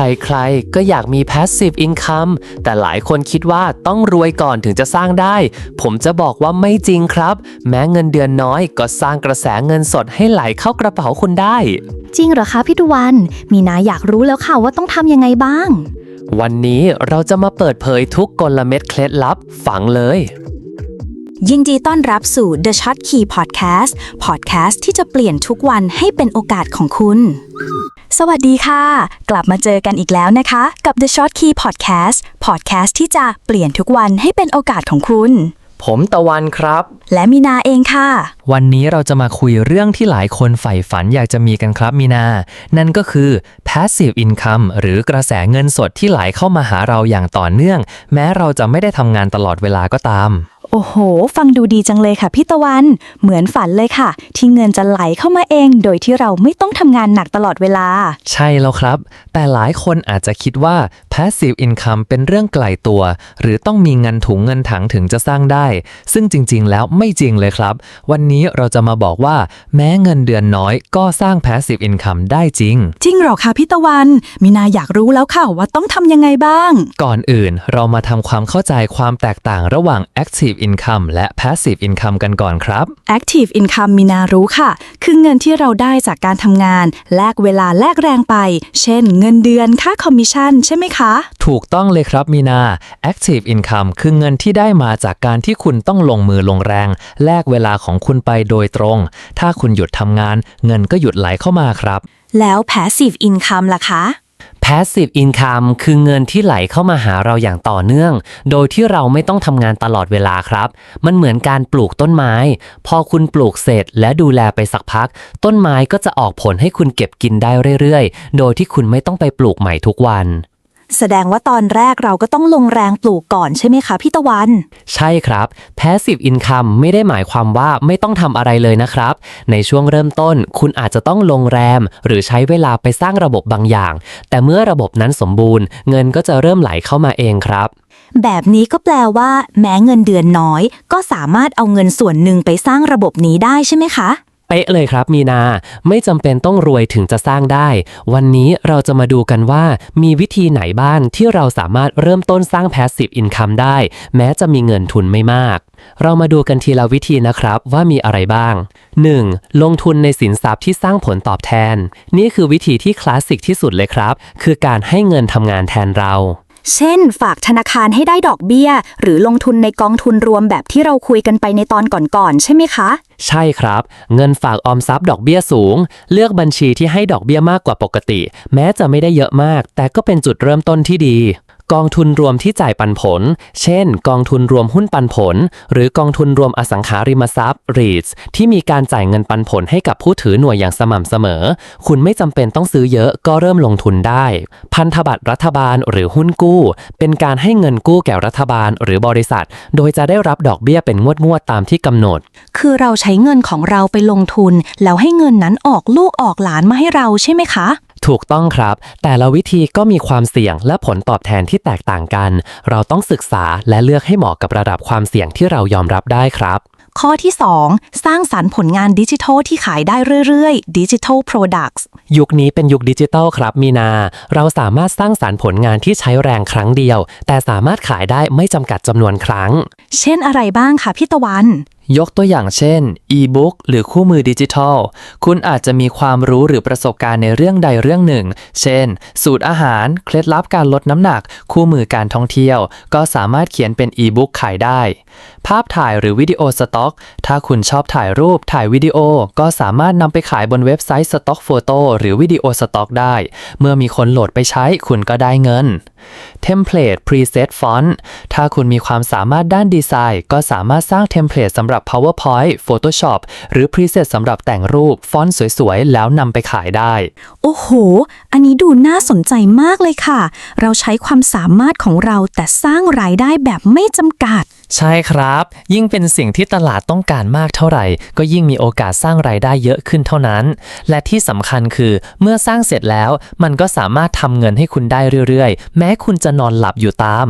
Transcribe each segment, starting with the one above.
ใครๆ ก็อยากมี passive income แต่หลายคนคิดว่าต้องรวยก่อนถึงจะสร้างได้ ผมจะบอกว่าไม่จริงครับ แม้เงินเดือนน้อยก็สร้างกระแสเงินสดให้ไหลเข้ากระเป๋าคุณได้ จริงเหรอคะพี่ตะวัน มีนาอยากรู้แล้วค่ะว่าต้องทำยังไงบ้าง วันนี้เราจะมาเปิดเผยทุกกลเม็ดเคล็ดลับฝังเลย ยินดีต้อนรับสู่ The Short Key Podcast Podcast ที่จะเปลี่ยนทุกวันให้เป็นโอกาสของคุณ สวัสดีค่ะ กลับมาเจอกันอีกแล้วนะคะ กับ The Short Key Podcast Podcast ที่จะเปลี่ยนทุกวันให้เป็นโอกาสของคุณ ผมตะวันครับ และมีนาเองค่ะ วันนี้เราจะมาคุยเรื่องที่หลายคนใฝ่ฝันอยากจะมีกันครับมีนา นั่นก็คือ passive income หรือกระแสเงินสดที่ไหลเข้ามาหาเราอย่างต่อเนื่อง แม้เราจะไม่ได้ทำงานตลอดเวลาก็ตาม โอ้โห ฟังดูดีจังเลยค่ะพี่ตะวัน เหมือนฝันเลยค่ะ ที่เงินจะไหลเข้ามาเอง โดยที่เราไม่ต้องทำงานหนักตลอดเวลา ใช่แล้วครับ แต่หลายคนอาจจะคิดว่า passive income เป็นเรื่องไกลตัว หรือต้องมีเงินถุงเงินถังถึงจะสร้างได้ ซึ่งจริง ๆ แล้วไม่จริงเลยครับ วันนี้เราจะมาบอกว่า แม้เงินเดือนน้อย ก็สร้าง passive income ได้จริง จริงเหรอคะพี่ตะวัน มีนาอยากรู้แล้วค่ะว่าต้องทำยังไงบ้าง ก่อนอื่นเรามาทำความเข้าใจความแตกต่างระหว่าง active income และ passive income กันก่อนครับ Active Income มีนารู้ค่ะ คือเงินที่เราได้จากการทำงาน แลกเวลาแลกแรงไป เช่น เงินเดือนค่าคอมมิชชั่นใช่ไหมคะ ถูกต้องเลยครับมีนา Active Income คือเงินที่ได้มาจากการที่คุณต้องลงมือลงแรง แลกเวลาของคุณไปโดยตรง ถ้าคุณหยุดทำงาน เงินก็หยุดไหลเข้ามาครับ แล้ว Passive Income ล่ะคะ passive income คือเงินที่ไหลเข้ามาหาเราอย่างต่อเนื่อง โดยที่เราไม่ต้องทำงานตลอดเวลาครับ มันเหมือนการปลูกต้นไม้ พอคุณปลูกเสร็จและดูแลไปสักพัก ต้นไม้ก็จะออกผลให้คุณเก็บกินได้เรื่อยๆ โดยที่คุณไม่ต้องไปปลูกใหม่ทุกวัน แสดงว่าตอนแรกเราก็ต้องลงแรงปลูกก่อนใช่ไหมคะพี่ตะวัน ใช่ครับ passive income ไม่ได้หมายความว่าไม่ต้องทำอะไรเลยนะครับ ในช่วงเริ่มต้น คุณอาจจะต้องลงแรม หรือใช้เวลาไปสร้างระบบบางอย่าง แต่เมื่อระบบนั้นสมบูรณ์ เงินก็จะเริ่มไหลเข้ามาเองครับ แบบนี้ก็แปลว่า แม้เงินเดือนน้อย ก็สามารถเอาเงินส่วนหนึ่งไปสร้างระบบนี้ได้ใช่ไหมคะ เป๊ะเลยครับมีนา ไม่จำเป็นต้องรวยถึงจะสร้างได้ วันนี้เราจะมาดูกันว่า มีวิธีไหนบ้างที่เราสามารถเริ่มต้นสร้าง passive income ได้ แม้จะมีเงินทุนไม่มาก เรามาดูกันทีละวิธีนะครับว่ามีอะไรบ้าง 1. ลงทุนในสินทรัพย์ที่สร้างผลตอบแทน นี่คือวิธีที่คลาสสิกที่สุดเลยครับ คือการให้เงินทำงานแทนเรา เช่น ฝากธนาคารให้ได้ดอกเบี้ย หรือลงทุนในกองทุนรวมแบบที่เราคุยกันไปในตอนก่อนๆ ใช่ไหมคะ ใช่ครับ เงินฝากออมทรัพย์ดอกเบี้ยสูง เลือกบัญชีที่ให้ดอกเบี้ยมากกว่าปกติ แม้จะไม่ได้เยอะมาก แต่ก็เป็นจุดเริ่มต้นที่ดี กองทุนรวมที่จ่ายปันผล เช่น กองทุนรวมหุ้นปันผล หรือกองทุนรวมอสังหาริมทรัพย์ REITs ที่มีการจ่ายเงินปันผลให้กับผู้ถือหน่วยอย่างสม่ำเสมอ คุณไม่จำเป็นต้องซื้อเยอะก็เริ่มลงทุนได้ พันธบัตรรัฐบาลหรือหุ้นกู้ เป็นการให้เงินกู้แก่รัฐบาลหรือบริษัท โดยจะได้รับดอกเบี้ยเป็นงวดๆตามที่กำหนด คือเราใช้เงินของเราไปลงทุน แล้วให้เงินนั้นออกลูกออกหลานมาให้เราใช่ไหมคะ ถูกต้องครับ แต่ละวิธีก็มีความเสี่ยงและผลตอบแทนที่แตกต่างกัน เราต้องศึกษาและเลือกให้เหมาะกับระดับความเสี่ยงที่เรายอมรับได้ครับ ข้อที่ 2 สร้างสรรค์ผลงานดิจิทัลที่ขายได้เรื่อยๆ Digital Products ยุคนี้เป็นยุคดิจิทัลครับมีนา เราสามารถสร้างสารรค์ผลงานที่ใช้แรงครั้งเดียว แต่สามารถขายได้ไม่จำกัดจำนวนครั้ง เช่นอะไรบ้างคะพี่ตะวัน ยกตัวอย่างเช่น e-book หรือคู่มือดิจิทัล คุณอาจจะมีความรู้หรือประสบการณ์ในเรื่องใดเรื่องหนึ่ง เช่น สูตรอาหาร เคล็ดลับการลดน้ำหนัก คู่มือการท่องเที่ยว ก็สามารถเขียนเป็น e-book ขายได้ ภาพถ่ายหรือวิดีโอสต็อก ถ้าคุณชอบถ่ายรูปถ่ายวิดีโอ ก็สามารถนำไปขายบนเว็บไซต์สต็อกโฟโต้หรือวิดีโอสต็อกได้ เมื่อมีคนโหลดไปใช้คุณก็ได้เงินเทมเพลต Preset Font ถ้าคุณมีความสามารถด้านดีไซน์ ก็สามารถสร้างเทมเพลตสำหรับ PowerPoint Photoshop หรือ Preset สำหรับแต่งรูป ฟอนต์สวยๆ แล้วนำไปขายได้ โอ้โห อันนี้ดูน่าสนใจมากเลยค่ะ เราใช้ความสามารถของเราแต่สร้างรายได้แบบไม่จำกัด ใช่ครับ ยิ่งเป็นสิ่งที่ตลาดต้องการมากเท่าไหร่ ก็ยิ่งมีโอกาสสร้างรายได้เยอะขึ้นเท่านั้น และที่สำคัญคือเมื่อสร้างเสร็จแล้ว มันก็สามารถทำเงินให้คุณได้เรื่อยๆ แม้คุณจะนอนหลับอยู่ตาม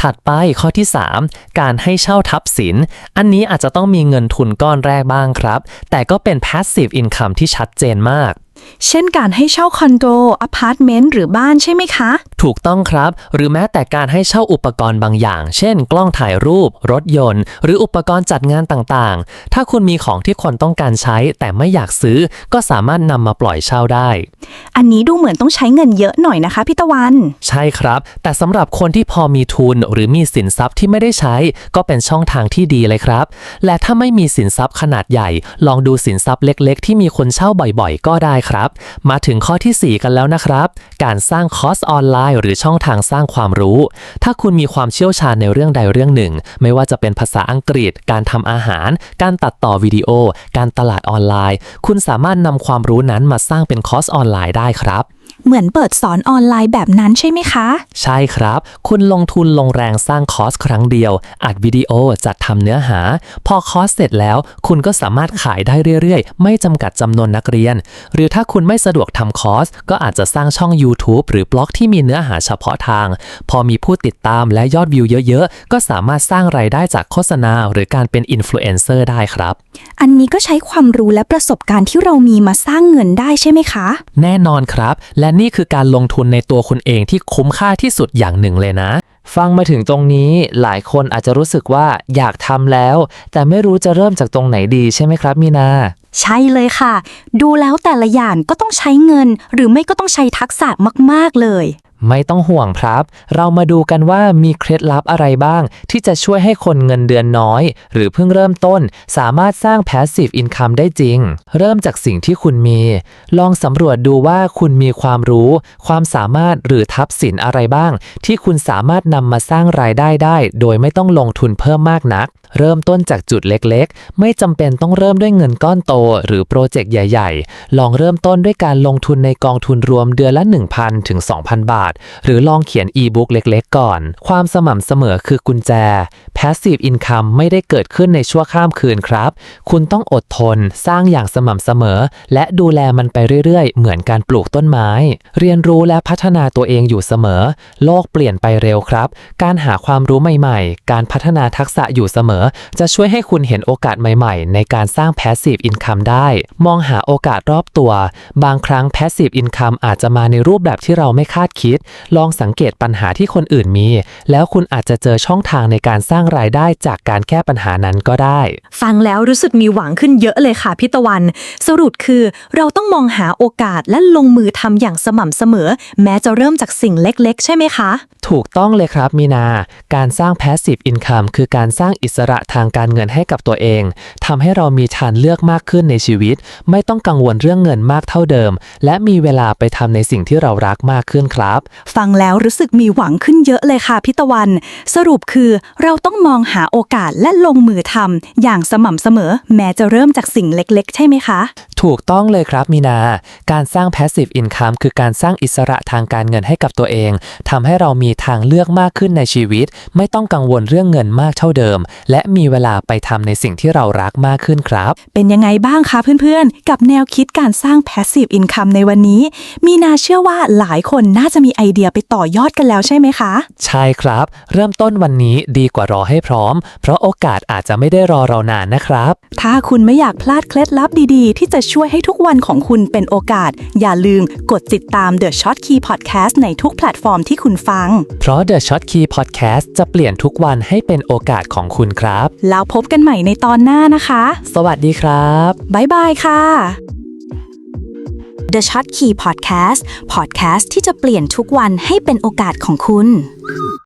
ถัดไปข้อที่ 3 การให้เช่าทับสิน อันนี้อาจจะต้องมีเงินทุนก้อนแรกบ้างครับ แต่ก็เป็น passive income ที่ชัดเจนมาก เช่นการให้เช่าคอนโดอพาร์ตเมนต์หรือบ้านใช่ไหมคะ ถูกต้องครับ หรือแม้แต่การให้เช่าอุปกรณ์บางอย่าง เช่น กล้องถ่ายรูป รถยนต์ หรืออุปกรณ์จัดงานต่างๆ ถ้าคุณมีของที่คนต้องการใช้ แต่ไม่อยากซื้อ ก็สามารถนำมาปล่อยเช่าได้ อันนี้ดูเหมือนต้องใช้เงินเยอะหน่อยนะคะพี่ตะวัน ใช่ครับ แต่สำหรับคนที่พอมีทุนหรือมีสินทรัพย์ที่ไม่ได้ใช้ ก็เป็นช่องทางที่ดีเลยครับ และถ้าไม่มีสินทรัพย์ขนาดใหญ่ ลองดูสินทรัพย์เล็ก ๆ ที่มีคนเช่าบ่อย ๆ ก็ได้ครับ มาถึงข้อที่ 4 กันแล้วนะครับ การสร้างคอร์สออนไลน์ หรือช่องทางสร้างความรู้ ถ้าคุณมีความเชี่ยวชาญในเรื่องใดเรื่องหนึ่ง ไม่ว่าจะเป็นภาษาอังกฤษ การทำอาหาร การตัดต่อวิดีโอ การตลาดออนไลน์ คุณสามารถนำความรู้นั้นมาสร้างเป็นคอร์สออนไลน์ได้ครับ เหมือนเปิดสอนออนไลน์แบบนั้นใช่ไหมคะ ใช่ครับ คุณลงทุนลงแรงสร้างคอร์สครั้งเดียว อัดวิดีโอจัดทำเนื้อหา พอคอร์สเสร็จแล้ว คุณก็สามารถขายได้เรื่อยๆ ไม่จำกัดจำนวนนักเรียน หรือถ้าคุณไม่สะดวกทำคอร์ส ก็อาจจะสร้างช่อง YouTube หรือบล็อกที่มีเนื้อหาเฉพาะทาง พอมีผู้ติดตามและยอดวิวเยอะๆ ก็สามารถสร้างรายได้จากโฆษณา หรือการเป็นอินฟลูเอนเซอร์ได้ครับ อันนี้ก็ใช้ความรู้และประสบการณ์ที่เรามีมาสร้างเงินได้ใช่ไหมคะ แน่นอนครับ และนี่คือการลงทุนในตัวคุณเองที่คุ้มค่าที่สุดอย่างหนึ่งเลยนะ ฟังมาถึงตรงนี้หลายคนอาจจะรู้สึกว่าอยากทำแล้ว แต่ไม่รู้จะเริ่มจากตรงไหนดีใช่ไหมครับมีนา ใช่เลยค่ะ ดูแล้วแต่ละอย่างก็ต้องใช้เงิน หรือไม่ก็ต้องใช้ทักษะมาก ๆ เลย ไม่ต้องห่วงครับ เรามาดูกันว่ามีเคล็ดลับอะไรบ้าง ที่จะช่วยให้คนเงินเดือนน้อย หรือเพิ่งเริ่มต้น สามารถสร้าง passive income ได้จริง เริ่มจากสิ่งที่คุณมี ลองสำรวจดูว่าคุณมีความรู้ ความสามารถหรือทับสินอะไรบ้าง ที่คุณสามารถนำมาสร้างรายได้ได้ โดยไม่ต้องลงทุนเพิ่มมากนัก เริ่มต้นจากจุดเล็กๆ ไม่จำเป็นต้องเริ่มด้วยเงินก้อนโต หรือโปรเจกต์ใหญ่ ๆ ลองเริ่มต้นด้วยการลงทุนในกองทุนรวมเดือนละ 1,000ถึง2,000 บาทหรือลองเขียนอีบุ๊กเล็กๆ ก่อน ความสม่ำเสมอคือกุญแจ Passive Income ไม่ได้เกิดขึ้นในชั่วข้ามคืนครับ คุณต้องอดทนสร้างอย่างสม่ำเสมอ และดูแลมันไปเรื่อยๆ เหมือนการปลูกต้นไม้ เรียนรู้และพัฒนาตัวเองอยู่เสมอ โลกเปลี่ยนไปเร็วครับ การหาความรู้ใหม่ๆ การพัฒนาทักษะอยู่เสมอ จะช่วยให้คุณเห็นโอกาสใหม่ๆ ในการสร้าง Passive Income ได้ มองหาโอกาสรอบตัว บางครั้ง Passive Income อาจจะมาในรูปแบบที่เราไม่คาดคิดลองสังเกตปัญหาที่คนอื่นมี แล้วคุณอาจจะเจอช่องทางในการสร้างรายได้จากการแก้ปัญหานั้นก็ได้ ฟังแล้วรู้สึกมีหวังขึ้นเยอะเลยค่ะพี่ตะวัน สรุปคือเราต้องมองหาโอกาสและลงมือทำอย่างสม่ำเสมอ แม้จะเริ่มจากสิ่งเล็กๆ ใช่ไหมคะ ถูกต้องเลยครับมีนา การสร้าง passive income คือการสร้างอิสระทางการเงินให้กับตัวเองทำให้เรามีทางเลือกมากขึ้นในชีวิต ไม่ต้องกังวลเรื่องเงินมากเท่าเดิม และมีเวลาไปทำในสิ่งที่เรารักมากขึ้นครับฟังแล้วรู้สึกมีหวังขึ้นเยอะเลยค่ะพิตะวัน สรุปคือเราต้องมองหาโอกาสและลงมือทำอย่างสม่ำเสมอ แม้จะเริ่มจากสิ่งเล็ก ๆ ใช่ไหมคะ ถูกต้องเลยครับมีนา การสร้าง passive income คือการสร้างอิสระทางการเงินให้กับตัวเองทำให้เรามีทางเลือกมากขึ้นในชีวิต ไม่ต้องกังวลเรื่องเงินมากเท่าเดิม และมีเวลาไปทำในสิ่งที่เรารักมากขึ้นครับ เป็นยังไงบ้างคะเพื่อนๆ กับแนวคิดการสร้าง passive income ในวันนี้ มีนาเชื่อว่าหลายคนน่าจะมีไอเดียไปต่อยอดกันแล้วใช่ไหมคะ ใช่ครับ เริ่มต้นวันนี้ดีกว่ารอให้พร้อม เพราะโอกาสอาจจะไม่ได้รอเรานานนะครับ ถ้าคุณไม่อยากพลาดเคล็ดลับดีๆ ที่จะช่วยให้ทุกวันของคุณเป็นโอกาส อย่าลืมกดติดตาม The Short Key Podcast ในทุกแพลตฟอร์มที่คุณฟัง เพราะ The Shot Key Podcast จะเปลี่ยนทุกวันให้เป็นโอกาสของคุณครับ แล้วพบกันใหม่ในตอนหน้านะคะ สวัสดีครับ บ๊ายบายค่ะ The Shot Key Podcast Podcast ที่จะเปลี่ยนทุกวันให้เป็นโอกาสของคุณ